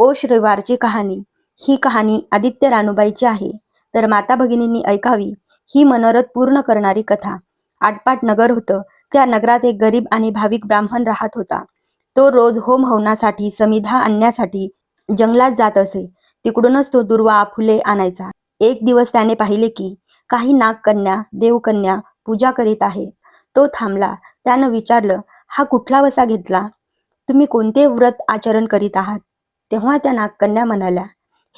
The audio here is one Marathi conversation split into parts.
ओ श्रीवारची कहाणी. ही कहाणी आदित्य रानूबाईची आहे. तर माता भगिनींनी ऐकावी. ही मनोरथ पूर्ण करणारी कथा. आटपाट नगर होतं. त्या नगरात एक गरीब आणि भाविक ब्राह्मण राहत होता. तो रोज होम हवनासाठी समिधा आणण्यासाठी जंगलात जात असे. तिकडूनच तो दुर्वा फुले आणायचा. एक दिवस त्याने पाहिले की काही नागकन्या देवकन्या पूजा करीत आहे. तो थांबला. त्यानं विचारलं हा कुठला वसा घेतला? तुम्ही कोणते व्रत आचरण करीत आहात? तेव्हा त्या नागकन्या म्हणाल्या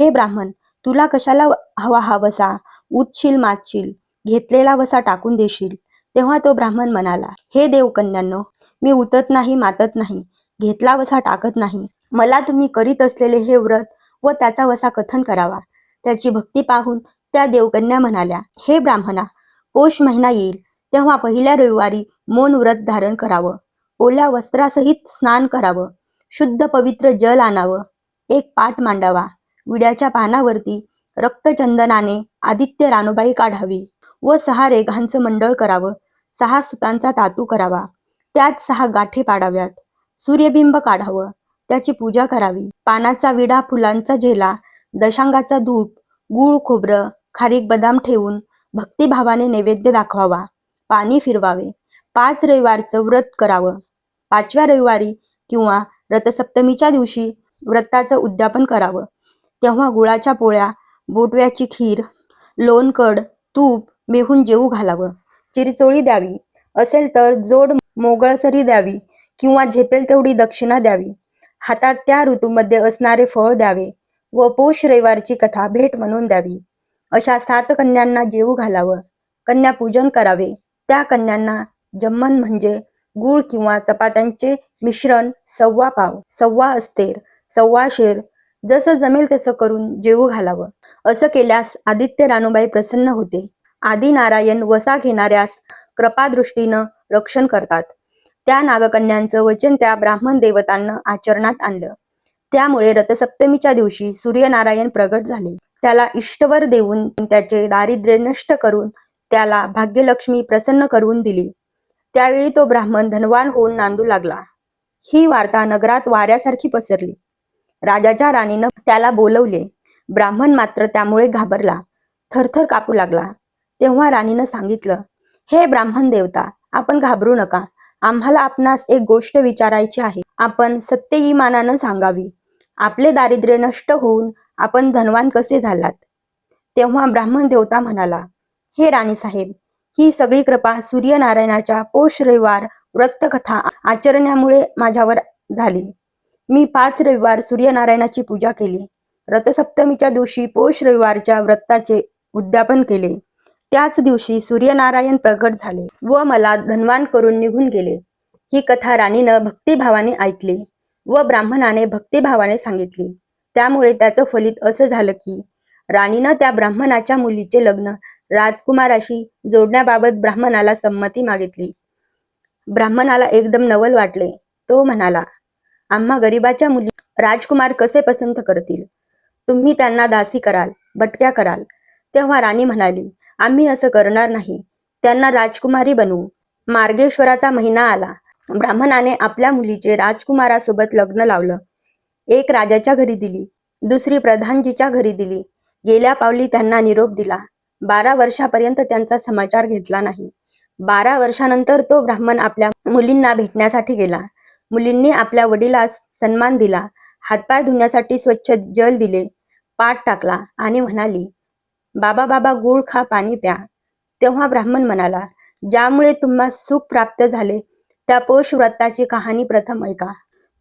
हे ब्राह्मण तुला कशाला हवा हा वसा? उचशील मातशील घेतलेला वसा टाकून देशील. तेव्हा तो ब्राह्मण म्हणाला हे देवकन्यांनो मी उतत नाही मातत नाही घेतला वसा टाकत नाही. मला तुम्ही करीत असलेले हे व्रत व त्याचा वसा कथन करावा. त्याची भक्ती पाहून त्या देवकन्या म्हणाल्या हे ब्राह्मणा पोष महिना येईल. तेव्हा पहिल्या रविवारी मौन व्रत धारण करावं. ओल्या वस्त्रासहित स्नान करावं. शुद्ध पवित्र जल आणावं. एक पाठ मांडावा. विड्याच्या पानावरती रक्तचंदनाने आदित्य रानोबाई काढावी व सहा रेघांचं मंडळ करावं. सहा सुतांचा तातू करावा. त्यात सहा गाठे पाडाव्यात. सूर्यबिंब काढावं. त्याची पूजा करावी. पानाचा विडा फुलांचा झेला दशांगाचा धूप गूळ खोबरं खारीक बदाम ठेवून भक्तिभावाने नैवेद्य दाखवावा. पाणी फिरवावे. पाच रविवारचं व्रत करावं. पाचव्या रविवारी किंवा रथसप्तमीच्या दिवशी व्रताचं उद्यापन करावं. तेव्हा गुळाच्या पोळ्या बोटव्याची खीर लोणकड तूप मेहून जेवू घालावं. चिरचोळी द्यावी. असेल तर जोड मोगळसरी द्यावी किंवा झेपेल तेवढी दक्षिणा द्यावी. हातात त्या ऋतूमध्ये असणारे फळ द्यावे व पोष रविवारची कथा भेट म्हणून द्यावी. अशा सात कन्यांना जेवू घालावं. कन्या पूजन करावे. त्या कन्यांना जम्मन म्हणजे गूळ किंवा चपात्यांचे मिश्रण सव्वा पाव सव्वा अस्तेर सव्वा शेर जसं जमेल तसं करून जेवू घालावं. असं केल्यास आदित्य रानूबाई प्रसन्न होते. आदी नारायण वसा घेणाऱ्यास कृपादृष्टीनं रक्षण करतात. त्या नागकन्यांचं वचन त्या ब्राह्मण देवतांना आचरणात आणलं. त्यामुळे रथसप्तमीच्या दिवशी सूर्यनारायण प्रगट झाले. त्याला इष्टवर देऊन त्याचे दारिद्र्य नष्ट करून त्याला भाग्यलक्ष्मी प्रसन्न करून दिली. त्यावेळी तो ब्राह्मण धनवान होऊन नांदू लागला. ही वार्ता नगरात वाऱ्यासारखी पसरली. राजाच्या राणीनं त्याला बोलवले. ब्राह्मण मात्र त्यामुळे घाबरला. थरथर कापू लागला. तेव्हा राणीनं सांगितलं हे ब्राह्मण देवता आपण घाबरू नका. आम्हाला आपणास एक गोष्ट विचारायची आहे. आपण सत्य इमानानं सांगावी. आपले दारिद्र्य नष्ट होऊन आपण धनवान कसे झालात? तेव्हा ब्राह्मण देवता म्हणाला हे राणी साहेब ही सगळी कृपा सूर्यनारायणाच्या पोष रविवार व्रतकथा आचरण्यामुळे माझ्यावर झाली. मी पाच रविवार सूर्यनारायणाची पूजा केली. रथसप्तमीच्या दिवशी पौष रविवारच्या व्रताचे उद्यापन केले. त्याच दिवशी सूर्यनारायण प्रगट झाले व मला धनवान करून निघून गेले. ही कथा राणीनं भक्तिभावाने ऐकली व ब्राह्मणाने भक्तिभावाने सांगितली. त्यामुळे त्याचं फलित असं झालं की राणीनं त्या ब्राह्मणाच्या मुलीचे लग्न राजकुमाराशी जोडण्याबाबत ब्राह्मणाला संमती मागितली. ब्राह्मणाला एकदम नवल वाटले. तो म्हणाला आम्हा गरीबाच्या मुली राजकुमार कसे पसंत करतील? तुम्ही त्यांना दासी कराल भटक्या कराल. तेव्हा राणी म्हणाली आम्ही असं करणार नाही. त्यांना राजकुमारी बनवू. मार्गेश्वराचा महिना आला. ब्राह्मणाने आपल्या मुलीचे राजकुमारासोबत लग्न लावलं. एक राजाच्या घरी दिली दुसरी प्रधानजीच्या घरी दिली. गेल्या पावली त्यांना निरोप दिला. बारा वर्षापर्यंत त्यांचा समाचार घेतला नाही. बारा वर्षानंतर तो ब्राह्मण आपल्या मुलींना भेटण्यासाठी गेला. मुलींनी आपल्या वडिलास सन्मान दिला. हातपाय धुण्यासाठी स्वच्छ जल दिले. पाठ टाकला आणि म्हणाली बाबा बाबा गुळ खा पाणी प्या. तेव्हा ब्राह्मण म्हणाला ज्यामुळे तुम्हा सुख प्राप्त झाले त्या पोष व्रताची कहाणी प्रथम ऐका.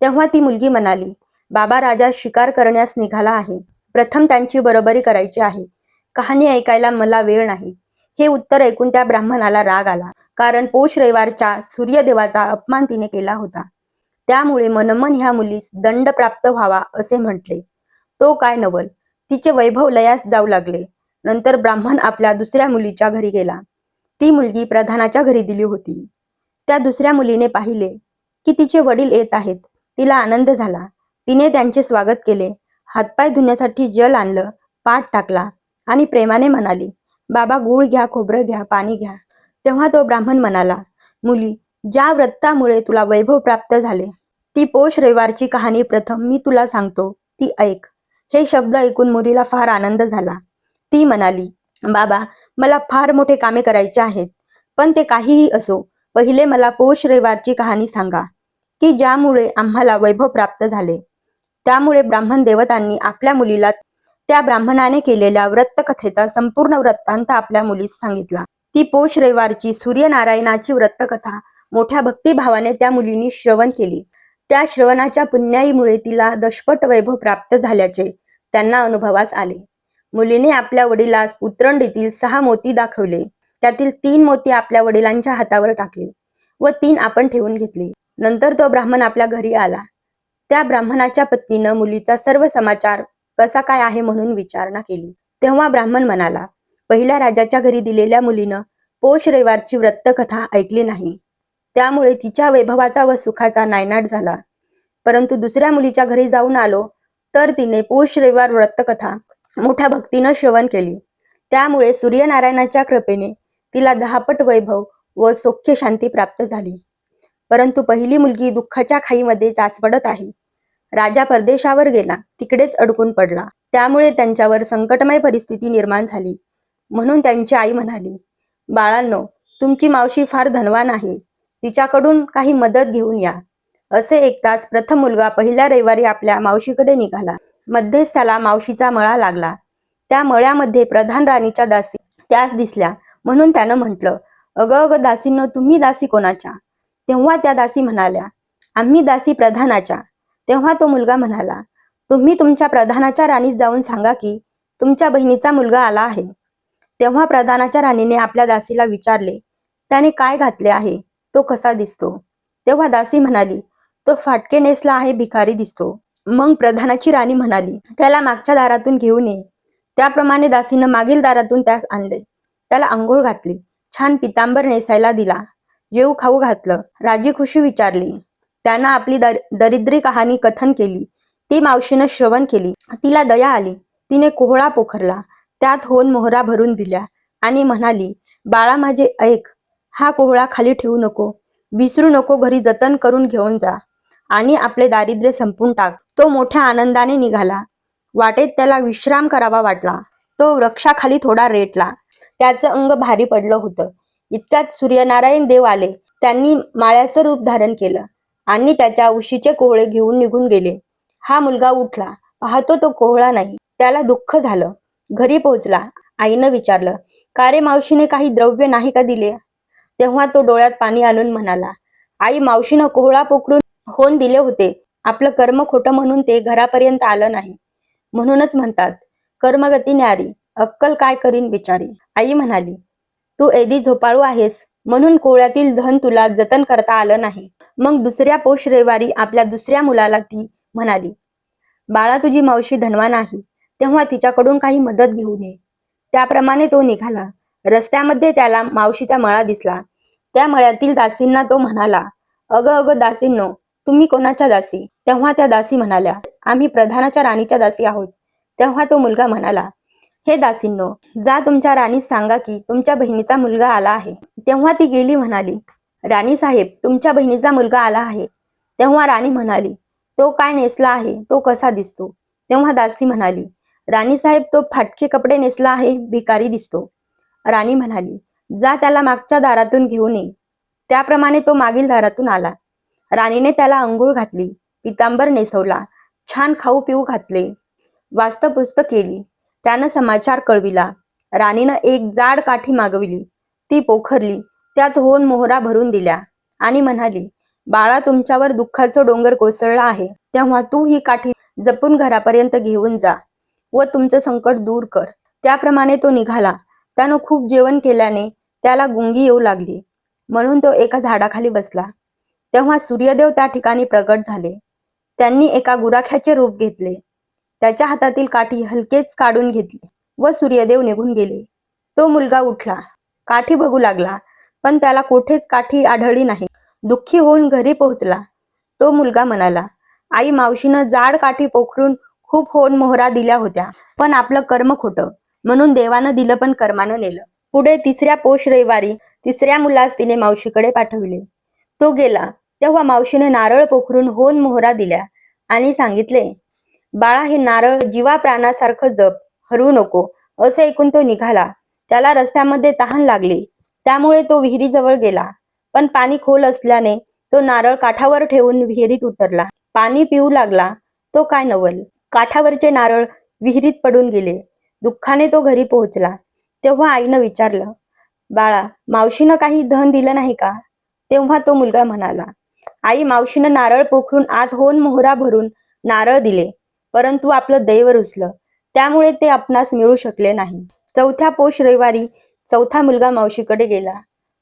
तेव्हा ती मुलगी म्हणाली बाबा राजा शिकार करण्यास निघाला आहे. प्रथम त्यांची बरोबरी करायची आहे. कहाणी ऐकायला मला वेळ नाही. हे उत्तर ऐकून त्या ब्राह्मणाला राग आला कारण पोष रविवारच्या सूर्यदेवाचा अपमान तिने केला होता. त्यामुळे मनमन ह्या मुलीस दंड प्राप्त व्हावा असे म्हटले. तो काय नवल? तिचे वैभव लयास जाऊ लागले. नंतर ब्राह्मण आपल्या दुसऱ्या मुलीच्या घरी गेला. ती मुलगी प्रधानाच्या घरी दिली होती. त्या दुसऱ्या मुलीने पाहिले की तिचे वडील येत आहेत. तिला आनंद झाला. तिने त्यांचे स्वागत केले. हातपाय धुण्यासाठी जल आणलं पाठ टाकला आणि प्रेमाने म्हणाली बाबा गुळ घ्या खोबरं घ्या पाणी घ्या. तेव्हा तो ब्राह्मण म्हणाला मुली ज्या व्रतामुळे तुला वैभव प्राप्त झाले ती पोष रविवारची कहाणी प्रथम मी तुला सांगतो. ती ऐक. हे शब्द ऐकून मुलीला फार आनंद झाला. ती म्हणाली बाबा मला फार मोठे कामे करायचे आहेत. पण ते काहीही असो पहिले मला पोष रविवारची कहाणी सांगा की ज्यामुळे आम्हाला वैभव प्राप्त झाले. त्यामुळे ब्राह्मण देवतांनी आपल्या मुलीला त्या ब्राह्मणाने केलेल्या व्रतकथेचा संपूर्ण वृत्तांत आपल्या मुलीस सांगितला. ती पोष रविवारची सूर्यनारायणाची व्रतकथा मोठ्या भक्तिभावाने त्या मुलीने श्रवण केली. त्या श्रवणाच्या पुण्याईमुळे तिला दशपट वैभव प्राप्त झाल्याचे त्यांना अनुभवास आले. मुलीने आपल्या वडिलास उतरंडीतील सहा मोती दाखवले. त्यातील तीन मोती आपल्या वडिलांच्या हातावर टाकले व तीन आपण ठेवून घेतले. नंतर तो ब्राह्मण आपल्या घरी आला. त्या ब्राह्मणाच्या पत्नीनं मुलीचा सर्व समाचार कसा काय आहे म्हणून विचारणा केली. तेव्हा ब्राह्मण म्हणाला पहिल्या राजाच्या घरी दिलेल्या मुलीनं पौष रविवारची व्रतकथा ऐकली नाही. त्यामुळे तिच्या वैभवाचा व सुखाचा नायनाट झाला. परंतु दुसऱ्या मुलीच्या घरी जाऊन आलो तर तिने पौष रविवार व्रतकथा मोठ्या भक्तीनं श्रवण केली. त्यामुळे सूर्यनारायणाच्या कृपेने तिला दहापट वैभव व सौख्य शांती प्राप्त झाली. परंतु पहिली मुलगी दुःखाच्या खाईमध्ये चाचपडत आहे. राजा परदेशावर गेला तिकडेच अडकून पडला. त्यामुळे त्यांच्यावर संकटमय परिस्थिती निर्माण झाली. म्हणून त्यांची आई म्हणाली बाळांनो तुमची मावशी फार धनवान आहे. तिच्याकडून काही मदत घेऊन या. असे ऐकताच प्रथम मुलगा पहिल्या रविवारी आपल्या मावशीकडे निघाला. मध्येच त्याला मावशीचा मळा लागला. त्या मळ्यामध्ये प्रधान राणीच्या दासी त्यास दिसल्या. म्हणून त्यानं म्हटलं अगं अगं दासींनो तुम्ही दासी कोणाच्या? तेव्हा त्या दासी म्हणाल्या आम्ही दासी प्रधानाच्या. तेव्हा तो मुलगा म्हणाला तुम्ही तुमच्या प्रधानाच्या राणीस जाऊन सांगा की तुमच्या बहिणीचा मुलगा आला आहे. तेव्हा प्रधानाच्या राणीने आपल्या दासीला विचारले त्याने काय घातले आहे? तो कसा दिसतो? तेव्हा दासी म्हणाली तो फाटके नेसला आहे भिकारी दिसतो. मग प्रधानाची राणी म्हणाली त्याला मागच्या दारातून घेऊन ये. त्याप्रमाणे दासीनं मागील दारातून त्यास आणले. त्याला आंघोळ घातली छान पितांबर नेसायला दिला जेऊ खाऊ घातलं. राजी खुशी विचारली त्यांना आपली दर, दरिद्री कहाणी कथन केली. ती मावशीनं श्रवण केली. तिला दया आली. तिने कोहळा पोखरला. त्यात होन मोहरा भरून दिल्या. आणि म्हणाली बाळा माझे ऐक हा कोहळा खाली ठेवू नको. विसरू नको घरी जतन करून घेऊन जा. आणि आपले दारिद्र्य संपून टाक. तो मोठ्या आनंदाने निघाला. वाटेत त्याला विश्राम करावा वाटला. तो वृक्षाखाली थोडा रेटला. त्याचं अंग भारी पडलं होतं. इतक्यात सूर्यनारायण देव आले. त्यांनी माळ्याचं रूप धारण केलं आणि त्याच्या उशीचे कोहळे घेऊन निघून गेले. हा मुलगा उठला. पाहतो तो कोहळा नाही. त्याला दुःख झालं. घरी पोहोचला. आईनं विचारलं का रे मावशीने काही द्रव्य नाही का दिले? तेव्हा तो डोळ्यात पाणी आणून म्हणाला आई मावशीनं कोहळा पोखरून होऊन दिले होते. आपलं कर्म खोटं म्हणून ते घरापर्यंत आलं नाही. म्हणूनच म्हणतात कर्मगती न्यारी अक्कल काय करीन बिचारी. आई म्हणाली तू एदी झोपाळू आहेस म्हणून कोळ्यातील धन तुला जतन करता आलं नाही. मग दुसऱ्या पोष रविवारी आपल्या दुसऱ्या मुलाला ती म्हणाली बाळा तुझी मावशी धनवान आहे तेव्हा तिच्याकडून काही मदत घेऊ नये. त्याप्रमाणे तो निघाला. रस्त्यामध्ये त्याला मावशीचा मळा दिसला. त्या मळ्यातील दासींना तो म्हणाला अगं अगं दासींनो तुम्ही कोणाच्या दासी? तेव्हा त्या दासी म्हणाल्या आम्ही प्रधानाच्या राणीच्या दासी आहोत. तेव्हा तो मुलगा म्हणाला हे दासींनो जा तुमच्या राणीस सांगा की तुमच्या बहिणीचा मुलगा आला आहे. तेव्हा ती गेली म्हणाली राणी साहेब तुमच्या बहिणीचा मुलगा आला आहे. तेव्हा राणी म्हणाली तो काय नेसला आहे? तो कसा दिसतो? तेव्हा दासी म्हणाली राणी साहेब तो फाटके कपडे नेसला आहे भिकारी दिसतो. राणी म्हणाली जा त्याला मागच्या दारातून घेऊन ये. त्याप्रमाणे तो मागील दारातून आला. राणीने त्याला अंघोळ घातली पितांबर नेसवला छान खाऊ पिऊ घातले वास्तपुस्त केली त्यानं समाचार कळविला. राणीनं एक जाड काठी मागविली ती पोखरली त्यात होऊन मोहरा भरून दिल्या आणि म्हणाली बाळा तुमच्यावर दुःखाचं डोंगर कोसळला आहे तेव्हा तू ही काठी जपून घरापर्यंत घेऊन जा व तुमचं संकट दूर कर. त्याप्रमाणे तो निघाला. त्यानं खूप जेवण केल्याने त्याला गुंगी येऊ लागली. म्हणून तो एका झाडाखाली बसला. तेव्हा सूर्यदेव त्या ठिकाणी प्रगट झाले. त्यांनी एका गुराख्याचे रूप घेतले. त्याच्या हातातील काठी हलकेच काढून घेतली व सूर्यदेव निघून गेले. तो मुलगा उठला. काठी बघू लागला पण त्याला कुठेच काठी आढळली नाही. दुःखी होऊन घरी पोहोचला. तो मुलगा म्हणाला आई मावशीनं जाड काठी पोखरून खूप होऊन मोहरा दिल्या होत्या पण आपलं कर्म खोटं. म्हणून देवानं दिलं पण कर्मानं नेलं. पुढे तिसऱ्या पोष रविवारी तिसऱ्या मुलास तिने मावशीकडे पाठवले. तो गेला. तेव्हा मावशीने नारळ पोखरून होन मोहरा दिल्या आणि सांगितले बाळा हे नारळ जीवा प्राणासारखं जप. हरू नको. असं ऐकून तो निघाला. त्याला रस्त्यामध्ये तहान लागली. त्यामुळे तो विहिरीजवळ गेला. पण पाणी खोल असल्याने तो नारळ काठावर ठेवून विहिरीत उतरला. पाणी पिऊ लागला. तो काय नवल? काठावरचे नारळ विहिरीत पडून गेले. दुःखाने तो घरी पोहोचला. तेव्हा आईनं विचारलं बाळा मावशीनं काही धन दिलं नाही का? तेव्हा तो मुलगा म्हणाला आई मावशीनं नारळ पोखरून आत होऊन मोहरा भरून नारळ दिले परंतु आपलं दैव रुचलं त्यामुळे ते आपणास मिळू शकले नाही. चौथ्या पोष रविवारी चौथा मुलगा मावशीकडे गेला.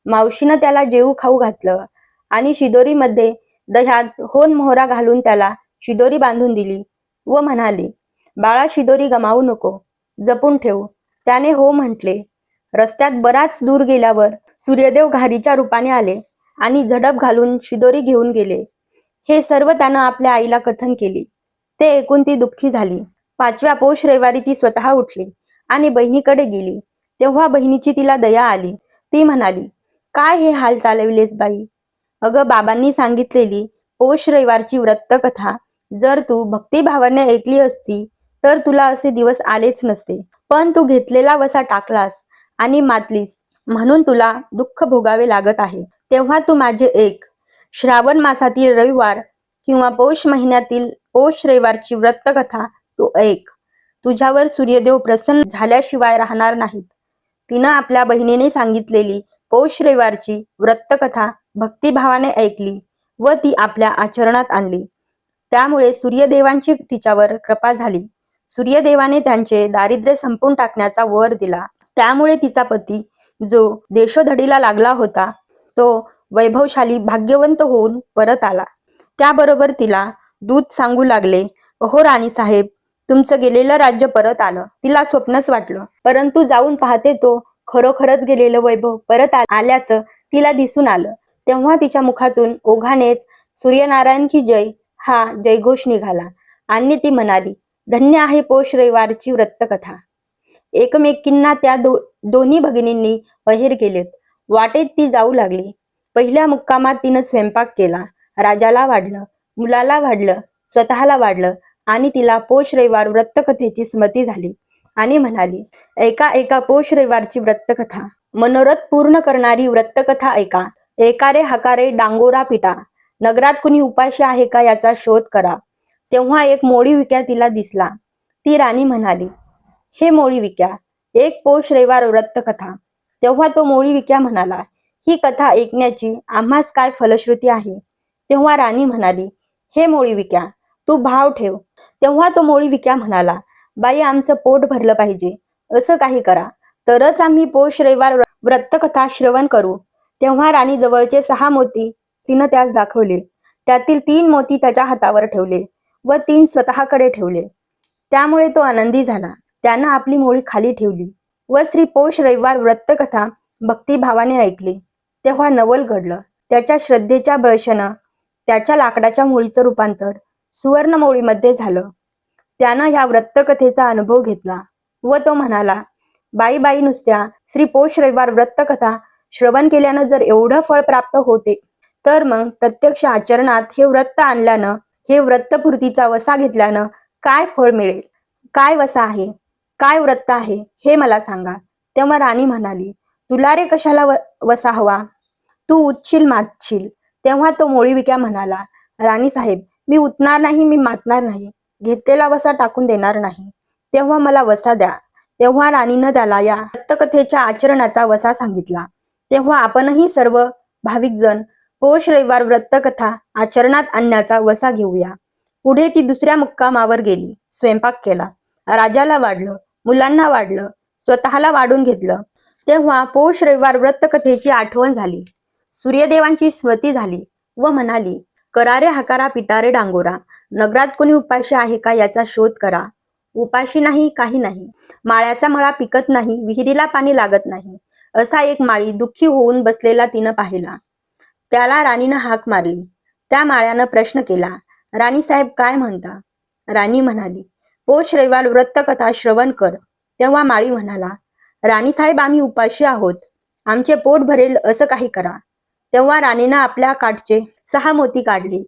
मावशीनं त्याला जेऊ खाऊ घातलं आणि शिदोरीमध्ये दह्यात होन मोहरा घालून त्याला शिदोरी बांधून दिली व म्हणाली बाळा शिदोरी गमावू नको. जपून ठेव. त्याने हो म्हटले. रस्त्यात बराच दूर गेल्यावर सूर्यदेव घारीच्या रूपाने आले आणि झडप घालून शिदोरी घेऊन गेले. हे सर्व त्यानं आपल्या आईला कथन केली. ते ऐकून ती दुःखी झाली. पाचव्या पौष रविवारी ती स्वतः उठली आणि बहिणीकडे गेली. तेव्हा बहिणीची तिला दया आली. ती म्हणाली काय हे हाल चालविलेस बाई? अगं बाबांनी सांगितलेली पौष रविवारची व्रतकथा जर तू भक्तिभावाने ऐकली असती तर तुला असे दिवस आलेच नसते. पण तू घेतलेला वसा टाकलास आणि मातलीस म्हणून तुला दुःख भोगावे लागत आहे. तेव्हा तू माझे एक श्रावण मासातील रविवार किंवा पौष महिन्यातील पौष रविवारची व्रतकथा तू ऐक तुझ्यावर सूर्यदेव प्रसन्न झाल्याशिवाय राहणार नाहीत. तिनं आपल्या बहिणीने सांगितलेली पौष रविवारची व्रतकथा भक्तिभावाने ऐकली व ती आपल्या आचरणात आणली. त्यामुळे सूर्यदेवांची तिच्यावर कृपा झाली. सूर्यदेवाने त्यांचे दारिद्र्य संपून टाकण्याचा वर दिला. त्यामुळे तिचा पती जो देशोधडीला लागला होता तो वैभवशाली भाग्यवंत होऊन परत आला. त्याबरोबर तिला दूध सांगू लागले अहो राणी साहेब तुमचं गेलेलं राज्य परत आलं. तिला स्वप्नच वाटलं. परंतु जाऊन पाहते तो खरोखरच गेलेलं वैभव परत आल्याचं तिला दिसून आलं. तेव्हा तिच्या मुखातून ओघानेच सूर्यनारायण की जय हा जयघोष निघाला. आणि ती म्हणाली धन्य आहे पोष रविवारची व्रतकथा एकमेकींना त्या दो दोन्ही भगिनींनी अहेर केलेत. वाटेत ती जाऊ लागली. पहिल्या मुक्कामात तिनं स्वयंपाक केला. राजाला वाढलं मुलाला वाढलं स्वतःला वाढलं आणि तिला पोष रविवार व्रतकथेची स्मृती झाली आणि म्हणाली एका एका पोष रविवारची व्रतकथा मनोरथ पूर्ण करणारी व्रतकथा ऐका. एकारे हकारे डांगोरा पिटा. नगरात कुणी उपाशी आहे का याचा शोध करा. तेव्हा एक मोळी विक्या तिला दिसला. ती राणी म्हणाली हे मोळी विक्या एक पौष रविवार व्रतकथा तेव्हा तो मोळी विक्या म्हणाला ही कथा ऐकण्याची आम्हास काय फलश्रुती आहे? तेव्हा राणी म्हणाली हे मोळी विक्या तू भाव ठेव. तेव्हा तो मोळी विक्या म्हणाला बाई आमचं पोट भरलं पाहिजे असं काही करा. तरच आम्ही पौष रविवार व्रतकथा श्रवण करू. तेव्हा राणी जवळचे सहा मोती तिनं त्यास दाखवले. त्यातील तीन मोती त्याच्या हातावर ठेवले. व तीन स्वतःकडे ठेवले. त्यामुळे तो आनंदी झाला. त्यानं आपली मोळी खाली ठेवली व श्री पौष रविवार व्रतकथा भक्तिभावाने ऐकली. तेव्हा नवल घडलं. त्याच्या श्रद्धेच्या बळशनं त्याच्या लाकडाच्या मोळीचं रूपांतर सुवर्ण मोळीमध्ये झालं. त्यानं ह्या व्रतकथेचा अनुभव घेतला व तो म्हणाला बाई बाई नुसत्या श्री पौष रविवार व्रतकथा श्रवण केल्यानं जर एवढं फळ प्राप्त होते तर मग प्रत्यक्ष आचरणात हे व्रत आणल्यानं हे वृत्तपूर्तीचा वसा घेतल्यानं काय फळ मिळेल? काय वसा आहे? काय व्रत आहे? हे मला सांगा. तेव्हा राणी म्हणाली तुला रे कशाला वसा हवा? तू उठशील मातशील तेव्हा तो मोळीविक्या म्हणाला राणी साहेब मी उठणार नाही मी मातणार नाही. घेतलेला वसा टाकून देणार नाही. तेव्हा मला वसा द्या. तेव्हा राणीनं त्याला या दत्तकथेच्या आचरणाचा वसा सांगितला. तेव्हा आपणही सर्व भाविक जण हो पौष रविवार व्रतकथा आचरणात आणण्याचा वसा घेऊया. पुढे ती दुसऱ्या मुक्कामावर गेली. स्वयंपाक केला. राजाला वाढलं. मुलांना वाढलं. स्वतःला वाढून घेतलं. तेव्हा पौष रविवार व्रतकथेची आठवण झाली. सूर्यदेवांची स्मृती झाली व म्हणाली करारे हकारा पिटारे डांगोरा. नगरात कोणी उपाशी आहे का याचा शोध करा. उपाशी नाही काही नाही. माळ्याचा मळा पिकत नाही. विहिरीला पाणी लागत नाही. असा एक माळी दुःखी होऊन बसलेला तिनं पाहिला. त्याला राणीनं हाक मारली. त्या माळ्यानं प्रश्न केला राणी साहेब काय म्हणता? राणी म्हणाली पोष रविवार वृत्तकथा श्रवण कर. तेव्हा माळी म्हणाला राणी साहेब आम्ही उपाशी आहोत. आमचे पोट भरेल असं काही करा. तेव्हा राणीनं आपल्या काठचे सहा मोती काढले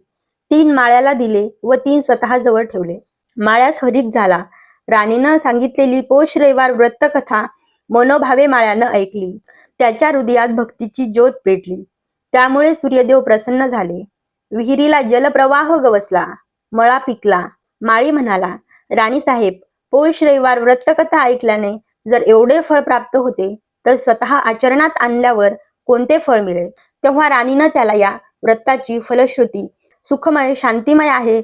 तीन माळ्याला दिले व तीन स्वतः जवळ ठेवले. माळ्यास हरित झाला. राणीनं सांगितलेली पोष रविवार वृत्तकथा मनोभावे माळ्यानं ऐकली. त्याच्या हृदयात भक्तीची ज्योत पेटली. त्यामुळे सूर्यदेव प्रसन्न झाले. विहिरीला जलप्रवाह गवसला मळा पिकला. माळी म्हणाला राणी साहेब पौष रविवार व्रतकथा ऐकल्याने जर एवढे फळ प्राप्त होते तर स्वतः आचरणात आणल्यावर कोणते फळ मिळेल तेव्हा राणीनं त्याला या व्रताची फलश्रुती सुखमय शांतिमय आहे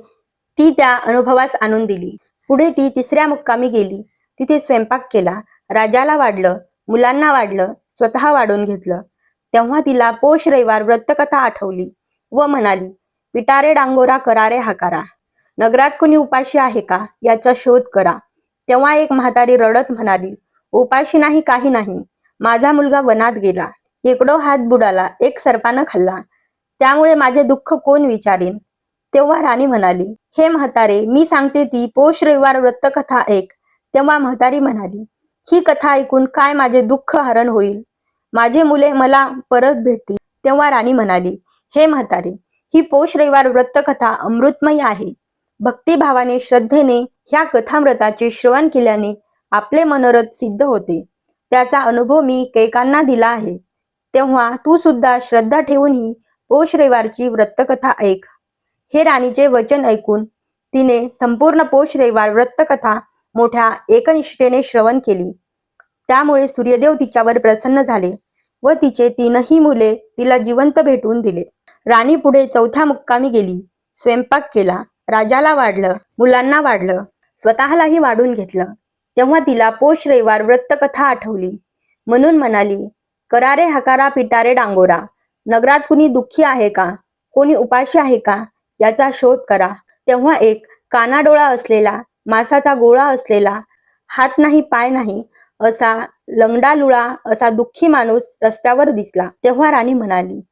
ती त्या अनुभवास आणून दिली. पुढे ती तिसऱ्या मुक्कामी गेली. तिथे स्वयंपाक केला. राजाला वाढलं मुलांना वाढलं स्वतः वाढून घेतलं. तेव्हा तिला पोष रविवार व्रतकथा आठवली व म्हणाली पिटारे डांगोरा करारे हाकारा. नगरात कुणी उपाशी आहे का? याचा शोध करा. तेव्हा एक म्हातारी रडत म्हणाली उपाशी नाही काही नाही. माझा मुलगा वनात गेला. इकडो हात बुडाला एक सर्पानं खाल्ला. त्यामुळे माझे दुःख कोण विचारीन? तेव्हा राणी म्हणाली हे म्हातारे मी सांगते ती पोष रविवार व्रतकथा ऐक. तेव्हा म्हातारी म्हणाली ही कथा ऐकून काय माझे दुःख हरण होईल? माझे मुले मला परत भेटतील तेव्हा राणी म्हणाली हे म्हातारे ही पोष रविवार व्रतकथा अमृतमयी आहे. भक्तिभावाने श्रद्धेने ह्या कथामृताचे श्रवण केल्याने आपले मनोरथ सिद्ध होते. त्याचा अनुभव मी कैकांना दिला आहे. तेव्हा तू सुद्धा श्रद्धा ठेवून ही रविवारची व्रतकथा ऐक. हे राणीचे वचन ऐकून तिने संपूर्ण पौष रविवार व्रतकथा मोठ्या एकनिष्ठेने श्रवण केली. त्यामुळे सूर्यदेव तिच्यावर प्रसन्न झाले व तिचे तीनही मुले तिला जिवंत भेटून दिले. राणी पुढे चौथ्या मुक्कामी गेली. स्वयंपाक केला. राजाला वाढलं. मुलांना वाढलं. स्वतःलाही वाढून घेतलं. तेव्हा तिला पोष रविवार व्रतकथा आठवली. म्हणून म्हणाली करारे हकारा पिटारे डांगोरा. नगरात कुणी दुःखी आहे का? कोणी उपाशी आहे का? याचा शोध करा. तेव्हा एक कानाडोळा असलेला मासाचा गोळा असलेला हात नाही पाय नाही असा लंगडालुळा असा दुःखी माणूस रस्त्यावर दिसला. तेव्हा राणी म्हणाली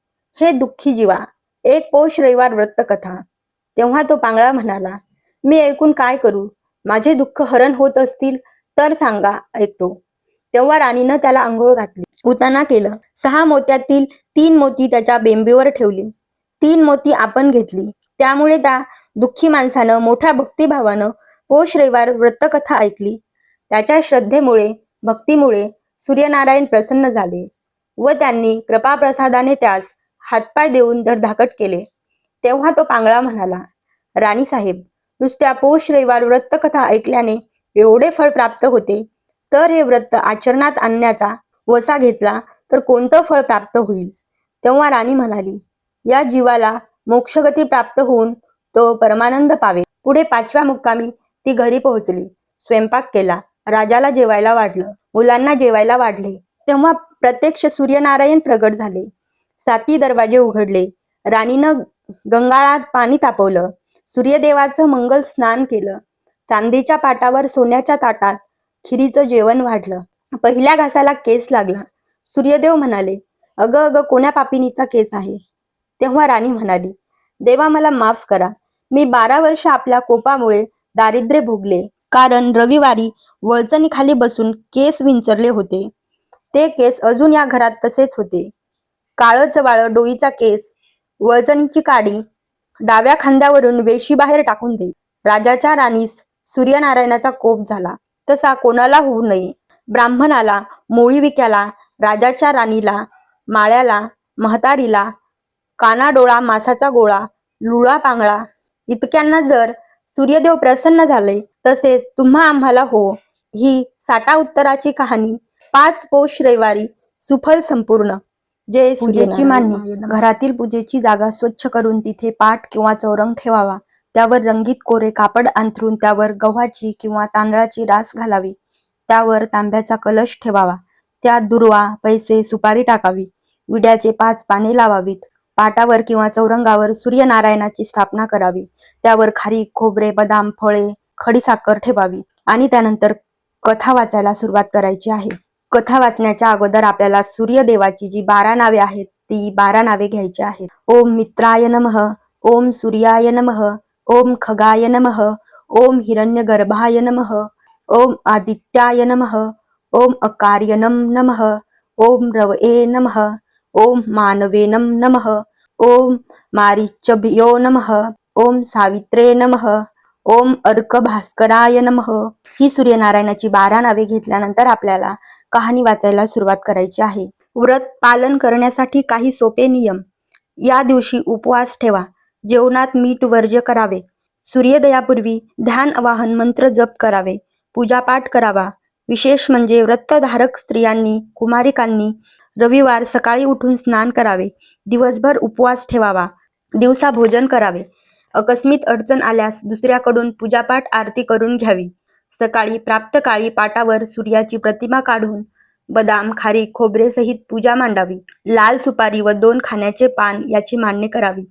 हे दुःखी जीवा एक पौष रविवार व्रतकथा. तेव्हा तो पांगळा म्हणाला मी ऐकून काय करू? माझे दुःख हरण होत असतील तर सांगा ऐकतो. तेव्हा राणीनं त्याला आंघोळ घातली. उताना केलं. सहा मोत्यातील तीन मोती त्याच्या बेंबीवर ठेवली. तीन मोती आपण घेतली. त्यामुळे त्या दुःखी माणसानं मोठ्या भक्तिभावानं पोष रविवार व्रतकथा ऐकली. त्याच्या श्रद्धेमुळे भक्तीमुळे सूर्यनारायण प्रसन्न झाले व त्यांनी कृपाप्रसादाने त्यास हातपाय देऊन धडधाकट केले. तेव्हा तो पांगळा म्हणाला राणी साहेब नुसत्या पौष रविवार व्रतकथा ऐकल्याने एवढे फळ प्राप्त होते. तर हे व्रत आचरणात आणण्याचा वसा घेतला तर कोणतं फळ प्राप्त होईल? तेव्हा राणी म्हणाली या जीवाला मोक्षगती प्राप्त होऊन तो परमानंद पावे पुढे पाचव्या मुक्कामी ती घरी पोहोचली स्वयंपाक केला. राजाला जेवायला वाढलं. मुलांना जेवायला वाढले. तेव्हा प्रत्यक्ष सूर्यनारायण प्रगट झाले. साती दरवाजे उघडले. राणीनं गंगाळात पाणी तापवलं. सूर्यदेवाचं मंगल स्नान केलं. चांदीच्या पाटावर सोन्याच्या ताटात खिरीचं जेवण वाढलं. पहिल्या घासाला केस लागला. सूर्यदेव म्हणाले अगं अगं कोण्या पापिनीचा केस आहे? तेव्हा राणी म्हणाली देवा मला माफ करा. मी बारा वर्ष आपल्या कोपामुळे दारिद्र्य भोगले. कारण रविवारी वळचणीखाली बसून केस विंचरले होते. ते केस अजून या घरात तसेच होते. काळच वाळ डोईचा केस वळचणीची काडी डाव्या खांद्यावरून वेशी बाहेर टाकून दे. राजाच्या राणीस सूर्यनारायणाचा कोप झाला. तसा कोणाला होऊ नये. ब्राह्मणाला मोळी विक्याला राजाच्या राणीला माळ्याला म्हातारीला कानाडोळा मासाचा गोळा लुळा पांगळा इतक्यांना जर सूर्यदेव प्रसन्न झाले. तसेच तुम्हा आम्हाला हो. ही साठा उत्तराची कहाणी पाच पौष रविवारी सुफल संपूर्ण. जे पूजेची मांडणी घरातील पूजेची जागा स्वच्छ करून तिथे पाठ किंवा चौरंग ठेवावा. त्यावर रंगीत कोरे कापड अंथरून त्यावर गव्हाची किंवा तांदळाची रास घालावी. त्यावर तांब्याचा कलश ठेवावा. त्यात दुर्वा पैसे सुपारी टाकावी. विड्याचे पाच पाने लावावीत. पाटावर किंवा चौरंगावर सूर्यनारायणाची स्थापना करावी. त्यावर खारी खोबरे बदाम फळे खडीसाखर ठेवावी आणि त्यानंतर कथा वाचायला सुरुवात करायची आहे. कथा वाचण्याच्या अगोदर आपल्याला सूर्यदेवाची जी बारा नावे आहेत ती बारा नावे घ्यायची आहेत. ओम मित्राय नमः ओम सूर्याय नमः ओम खगाय नमः ओम हिरण्यगर्भाय नमः ओम आदित्याय नमः ओम अकार्यनम नमः ओम रवए नमः ओम मानवेनम नमः ओम मारीचभ्यो नमः। ओम सावित्रे नमः। ओम अर्क भास्कराय नमः। ही सूर्यनारायणाची बारा नावे घेतल्यानंतर आपल्याला कहाणी वाचायला सुरुवात करायची आहे. व्रत पालन करण्यासाठी काही सोपे नियम. या दिवशी उपवास ठेवा. जेवणात मीठ वर्ज्य करावे. सूर्योदयापूर्वी ध्यान आवाहन मंत्र जप करावे. पूजापाठ करावा. विशेष म्हणजे व्रतधारक स्त्रियांनी कुमारिकांनी रविवार सकाळी उठून स्नान करावे. दिवसभर उपवास ठेवावा. दिवसा भोजन करावे. अकस्मित अडचण आल्यास दुसऱ्याकडून पूजापाठ आरती करून घ्यावी. सकाळी प्राप्तकाळी पाटावर सूर्याची प्रतिमा काढून बदाम खारी खोबरेसहित पूजा मांडावी. लाल सुपारी व दोन खाण्याचे पान याची मांडणी करावी.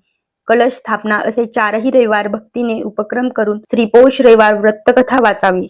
कलश स्थापना असे चारही रविवार भक्तीने उपक्रम करून श्रीपोष रविवार व्रतकथा वाचावी.